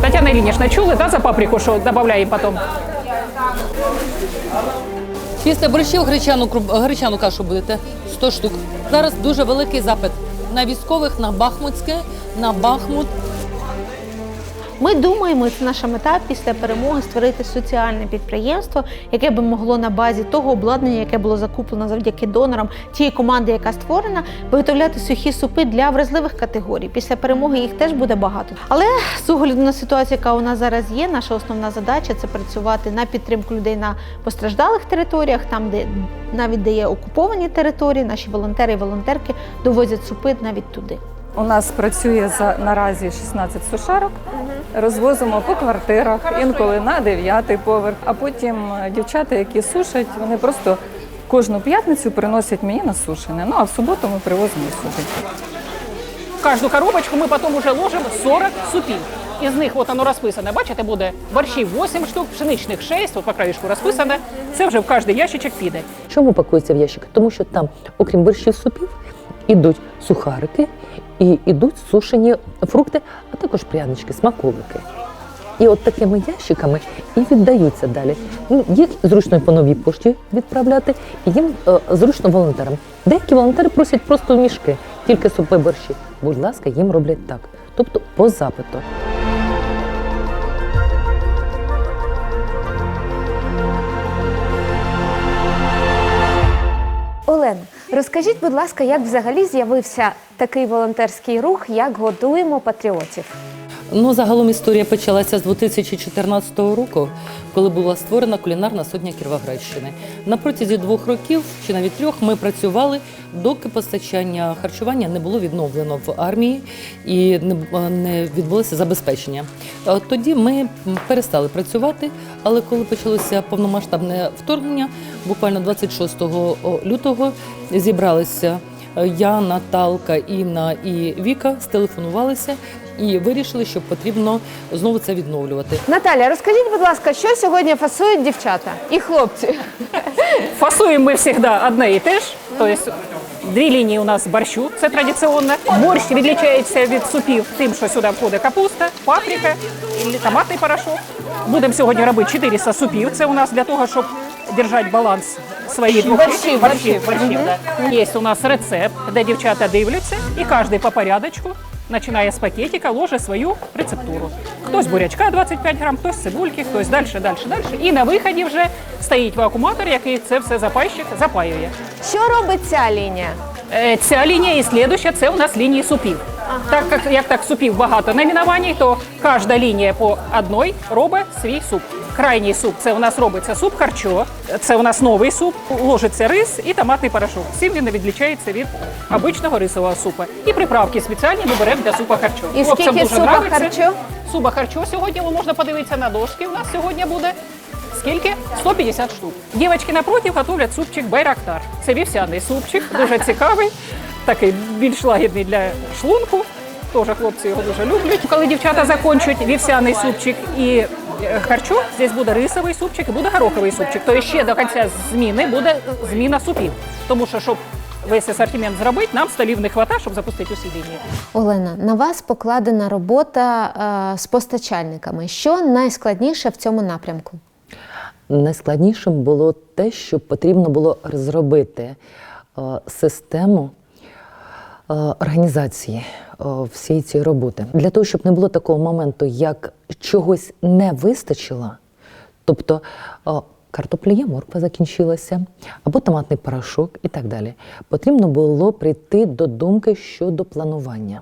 Тетяна Ильинична, чули, да, за паприку, що додаємо потім? Після борщів гречану, гречану кашу будете 100 штук. Зараз дуже великий запит на військових, на Бахмутське, на Бахмут. Ми думаємо, це наша мета після перемоги створити соціальне підприємство, яке би могло на базі того обладнання, яке було закуплено завдяки донорам тієї команди, яка створена, виготовляти сухі супи для вразливих категорій. Після перемоги їх теж буде багато. Але з огляду на ситуацію, яка у нас зараз є, наша основна задача це працювати на підтримку людей на постраждалих територіях, там де навіть де є окуповані території, наші волонтери і волонтерки довозять супи навіть туди. У нас працює за наразі 16 сушарок. Розвозимо по квартирах, інколи на дев'ятий поверх. А потім е, дівчата, які сушать, вони просто кожну п'ятницю приносять мені на сушене. Ну а в суботу ми привозимо і. В кожну коробочку ми потім вже ложимо 40 супів. Із них от воно розписане. Бачите, буде борщів 8 штук, пшеничних 6, от по краєшку розписане. Це вже в кожний ящичок піде. Чому пакується в ящик? Тому що там, окрім борщів супів, ідуть сухарики і ідуть сушені фрукти, а також прянички, смаколики. І от такими ящиками і віддаються далі. Ну, Їх зручно по новій пошті відправляти, і їм е, зручно волонтерам. Деякі волонтери просять просто мішки, тільки супи борщі. Будь ласка, їм роблять так. Тобто по запиту. Олена, розкажіть, будь ласка, як взагалі з'явився такий волонтерський рух, як готуємо патріотів? Ну, загалом історія почалася з 2014 року, коли була створена кулінарна сотня Кіровоградщини. На протязі двох років чи навіть трьох ми працювали, доки постачання харчування не було відновлено в армії і не, не відбулося забезпечення. Е, Тоді ми перестали працювати, але коли почалося повномасштабне вторгнення, буквально 26 лютого зібралися е, я, Наталка, Інна і Віка, стелефонувалися і вирішили, що потрібно знову це відновлювати. Наталя, розкажіть, будь ласка, що сьогодні фасують дівчата і хлопці? Фасуємо ми завжди одне і те ж. Тобто дві лінії у нас борщу, це традиційно. Борщ відлічається від супів тим, що сюди входить капуста, паприка томатний порошок. Будемо сьогодні робити 400 супів. Це у нас для того, щоб держати баланс своїх двох Борщів, борщів. борщів да. Є у нас рецепт, де дівчата дивляться, і кожен по порядочку. Починає з пакетика, ложить свою рецептуру. Хтось бурячка 25 грам, хтось цибульки, хтось далі, далі, далі. І на виході вже стоїть вакууматор, який це все запайщик запаює. Що робить ця лінія? Е, Ця лінія і слідуща це у нас лінії супів. Так як, як так супів багато номінувань, то кожна лінія по одній робить свій суп. Крайній суп це у нас робиться суп харчо, це у нас новий суп, ложиться рис і томатний порошок. Всім він відлічається від обичного рисового супу. І приправки спеціальні ми беремо для супа харчо. І Хлопцям скільки дуже супа нравиться. харчо? Супа харчо сьогодні ви можна подивитися на дошки. У нас сьогодні буде скільки? 150 штук. Дівчатки напротив готують супчик байрактар. Це вівсяний супчик, дуже цікавий, такий більш лагідний для шлунку. Теж хлопці його дуже люблять. Коли дівчата закінчують вівсяний супчик і е, харчо, здесь буде рисовий супчик і буде гороховий супчик. Тобто ще до кінця зміни буде зміна супів. Тому що, щоб весь асортимент зробити, нам столів не вистачає, щоб запустити усі лінії. Олена, на вас покладена робота е, з постачальниками. Що найскладніше в цьому напрямку? Найскладнішим було те, що потрібно було розробити е, систему організації е, всієї цієї роботи. Для того, щоб не було такого моменту, як чогось не вистачило, тобто е, картопля є, морква закінчилася, або томатний порошок і так далі. Потрібно було прийти до думки щодо планування.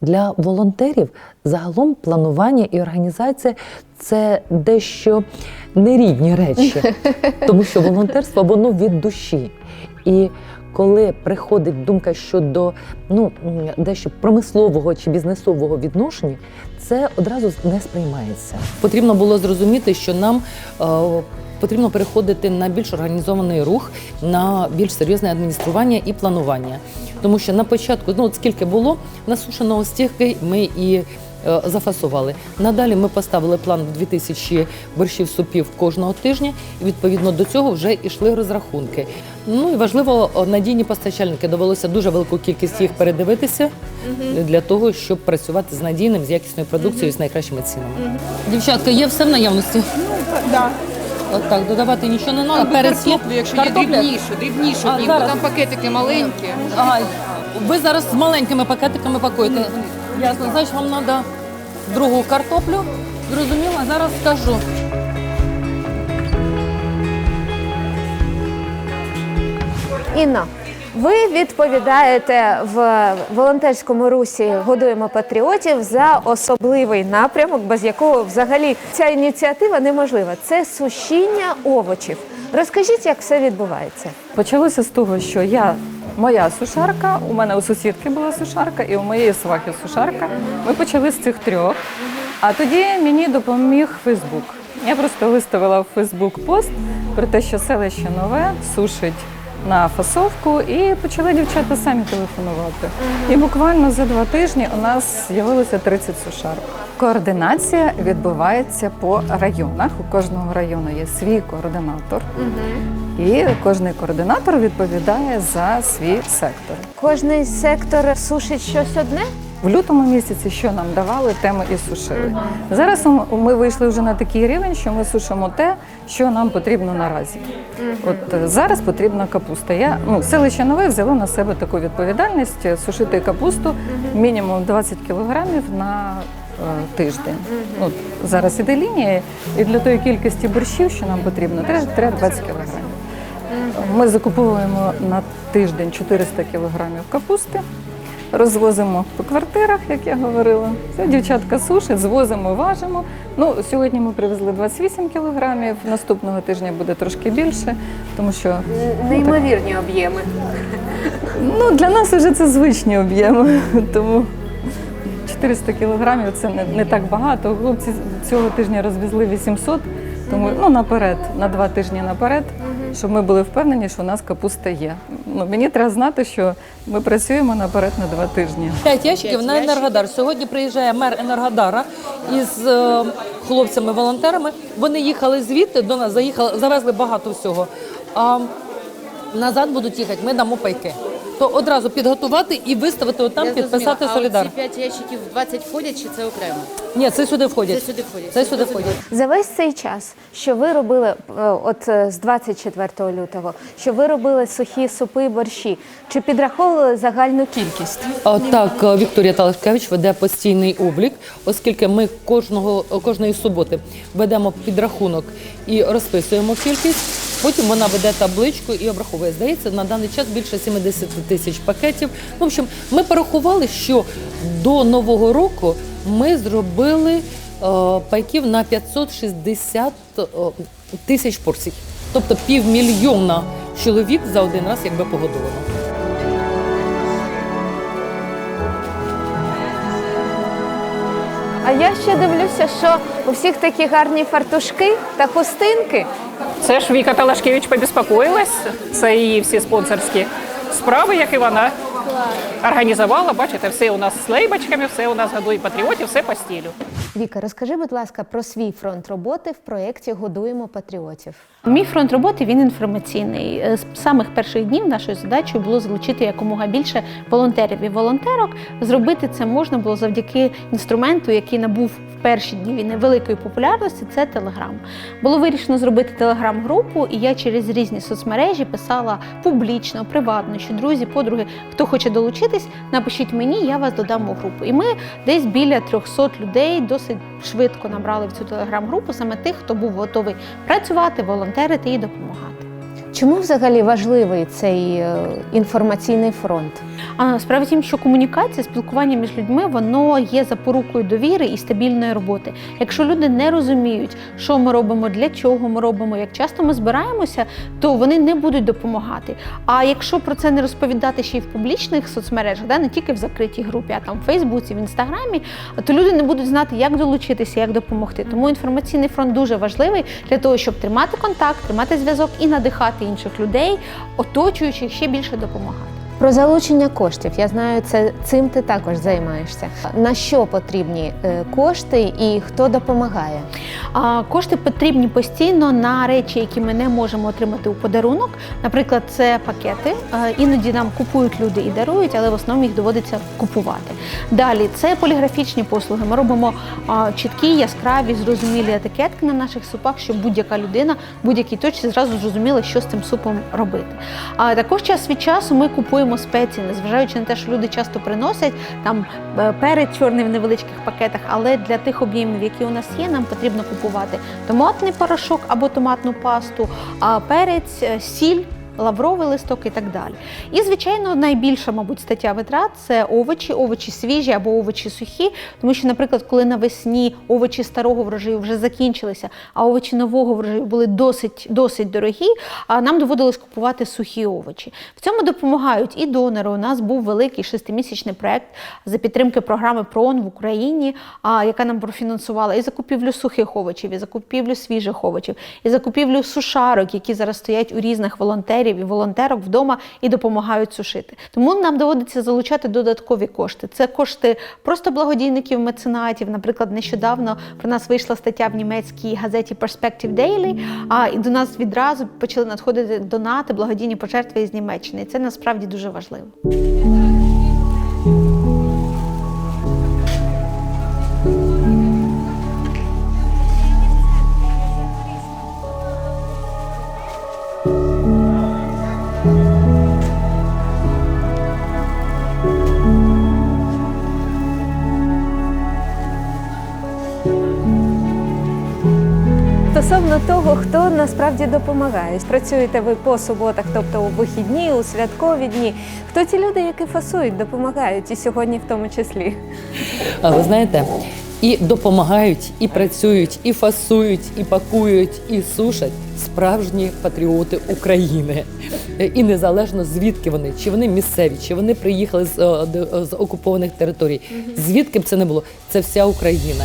Для волонтерів загалом планування і організація це дещо нерідні речі, тому що волонтерство воно від душі. І коли приходить думка щодо ну, дещо промислового чи бізнесового відношення, це одразу не сприймається. Потрібно було зрозуміти, що нам е, потрібно переходити на більш організований рух, на більш серйозне адміністрування і планування. Тому що на початку, ну от скільки було насушеного стільки ми і зафасували. Надалі ми поставили план 2000 борщів супів кожного тижня, і відповідно до цього вже йшли розрахунки. Ну і важливо, надійні постачальники довелося дуже велику кількість їх передивитися для того, щоб працювати з надійним, з якісною продукцією, з найкращими цінами. Дівчатка, є все в наявності? Да. От так, додавати нічого не треба. Є? картоплю, якщо є Картопля? дрібнішу, дрібнішу, А, дрібнішу, зараз. там пакетики маленькі. Ага, ви зараз з маленькими пакетиками пакуєте. Ясно, значить вам треба другу картоплю. Зрозуміло, зараз скажу. Інна, ви відповідаєте в волонтерському русі Годуємо патріотів за особливий напрямок, без якого взагалі ця ініціатива неможлива. Це сушіння овочів. Розкажіть, як все відбувається. Почалося з того, що я моя сушарка, у мене у сусідки була сушарка, і у моєї свахи сушарка. Ми почали з цих трьох. А тоді мені допоміг Фейсбук. Я просто виставила в Фейсбук пост про те, що селище нове сушить на фасовку, і почали дівчата самі телефонувати. І буквально за два тижні у нас з'явилося 30 сушарок. Координація відбувається по районах. У кожного району є свій координатор. І кожний координатор відповідає за свій сектор. Кожний сектор сушить щось одне. В лютому місяці, що нам давали, те ми і сушили. Зараз ми вийшли вже на такий рівень, що ми сушимо те, що нам потрібно наразі. От е, зараз потрібна капуста. Я ну селище нове взяло на себе таку відповідальність е, сушити капусту мінімум 20 кілограмів на е, тиждень. Ну, зараз іде лінія, і для тої кількості борщів, що нам потрібно, треба 20 кілограмів. Ми закуповуємо на тиждень 400 кілограмів капусти, розвозимо по квартирах, як я говорила. Все, дівчатка сушать, звозимо, важимо. Ну, сьогодні ми привезли 28 кілограмів, наступного тижня буде трошки більше, тому що Неймовірні об'єми. ну, для нас вже це звичні об'єми. Тому 400 кілограмів це не, не так багато. Хлопці цього тижня розвезли 800, тому ну, наперед, на два тижні наперед, щоб ми були впевнені, що у нас капуста є. Ну, мені треба знати, що ми працюємо наперед на два тижні. П'ять ящиків на Енергодар. Сьогодні приїжджає мер Енергодара із е, хлопцями-волонтерами. Вони їхали звідти до нас, заїхали, завезли багато всього. А назад будуть їхати, ми дамо пайки. То одразу підготувати і виставити отам, підписати солідар. А ці 5 ящиків 20 входять чи це окремо? Ні, це сюди входять. Це сюди входять. Це сюди входять. За весь цей час, що ви робили, е, от е, з 24 лютого, що ви робили сухі супи, борщі, чи підраховували загальну кількість? А, Так, е, Вікторія Талашкевич веде постійний облік, оскільки ми кожного кожної суботи ведемо підрахунок і розписуємо кількість. Потім вона веде табличку і обраховує. Здається, на даний час більше 70 тисяч пакетів. В общем, ми порахували, що до нового року ми зробили е, пайків на 560 е, тисяч порцій. Тобто півмільйона чоловік за один раз якби погодовано. А я ще дивлюся, що у всіх такі гарні фартушки та хустинки. Це ж Віка Талашкевич побіспокоїлась. Це її всі спонсорські справи, які вона організувала. Бачите, все у нас з лейбочками, все у нас годує патріотів, все по стилю. Віка, розкажи, будь ласка, про свій фронт роботи в проєкті Годуємо патріотів. Мій фронт роботи він інформаційний. Е, З самих перших днів нашою задачею було залучити якомога більше волонтерів і волонтерок. Зробити це можна було завдяки інструменту, який набув в перші дні війни великої популярності. Це Телеграм. Було вирішено зробити телеграм-групу, і я через різні соцмережі писала публічно, приватно, що друзі, подруги, хто хоче долучитись, напишіть мені, я вас додам у групу. І ми десь біля 300 людей досить швидко набрали в цю телеграм-групу саме тих, хто був готовий працювати, волонтерити і допомагати. Чому взагалі важливий цей е, інформаційний фронт? А справа тім, що комунікація, спілкування між людьми, воно є запорукою довіри і стабільної роботи. Якщо люди не розуміють, що ми робимо, для чого ми робимо, як часто ми збираємося, то вони не будуть допомагати. А якщо про це не розповідати ще й в публічних соцмережах, да, не тільки в закритій групі, а там в Фейсбуці, в інстаграмі, то люди не будуть знати, як долучитися, як допомогти. Тому інформаційний фронт дуже важливий для того, щоб тримати контакт, тримати зв'язок і надихати інших людей, оточуючих ще більше допомагати. Про залучення коштів. Я знаю, це цим ти також займаєшся. На що потрібні е, кошти і хто допомагає? Кошти потрібні постійно на речі, які ми не можемо отримати у подарунок. Наприклад, це пакети. Іноді нам купують люди і дарують, але в основному їх доводиться купувати. Далі це поліграфічні послуги. Ми робимо чіткі, яскраві, зрозумілі етикетки на наших супах, щоб будь-яка людина будь-якій точці зразу зрозуміла, що з цим супом робити. А також час від часу ми купуємо спеції, незважаючи на те, що люди часто приносять там перед перець чорний в невеличких пакетах, але для тих об'ємів, які у нас є, нам потрібно купувати томатний порошок або томатну пасту, а перець, е, сіль. Лавровий листок і так далі. І, звичайно, найбільша, мабуть, стаття витрат це овочі, овочі свіжі або овочі сухі. Тому що, наприклад, коли навесні овочі старого врожаю вже закінчилися, а овочі нового врожаю були досить, досить дорогі, а нам доводилось купувати сухі овочі. В цьому допомагають і донори. У нас був великий шестимісячний проект за підтримки програми ПРООН в Україні, яка нам профінансувала і закупівлю сухих овочів, і закупівлю свіжих овочів, і закупівлю сушарок, які зараз стоять у різних волонтерів і волонтерок вдома і допомагають сушити. Тому нам доводиться залучати додаткові кошти. Це кошти просто благодійників, меценатів. Наприклад, нещодавно про нас вийшла стаття в німецькій газеті Perspective Daily, а і до нас відразу почали надходити донати, благодійні пожертви із Німеччини. Це насправді дуже важливо. Насправді допомагає. Працюєте ви по суботах, тобто у вихідні, у святкові дні. Хто ті люди, які фасують, допомагають, і сьогодні в тому числі? А ви знаєте, і допомагають, і працюють, і фасують, і пакують, і сушать справжні патріоти України. Е, І незалежно звідки вони, чи вони місцеві, чи вони приїхали з, е, з окупованих територій, звідки б це не було, це вся Україна.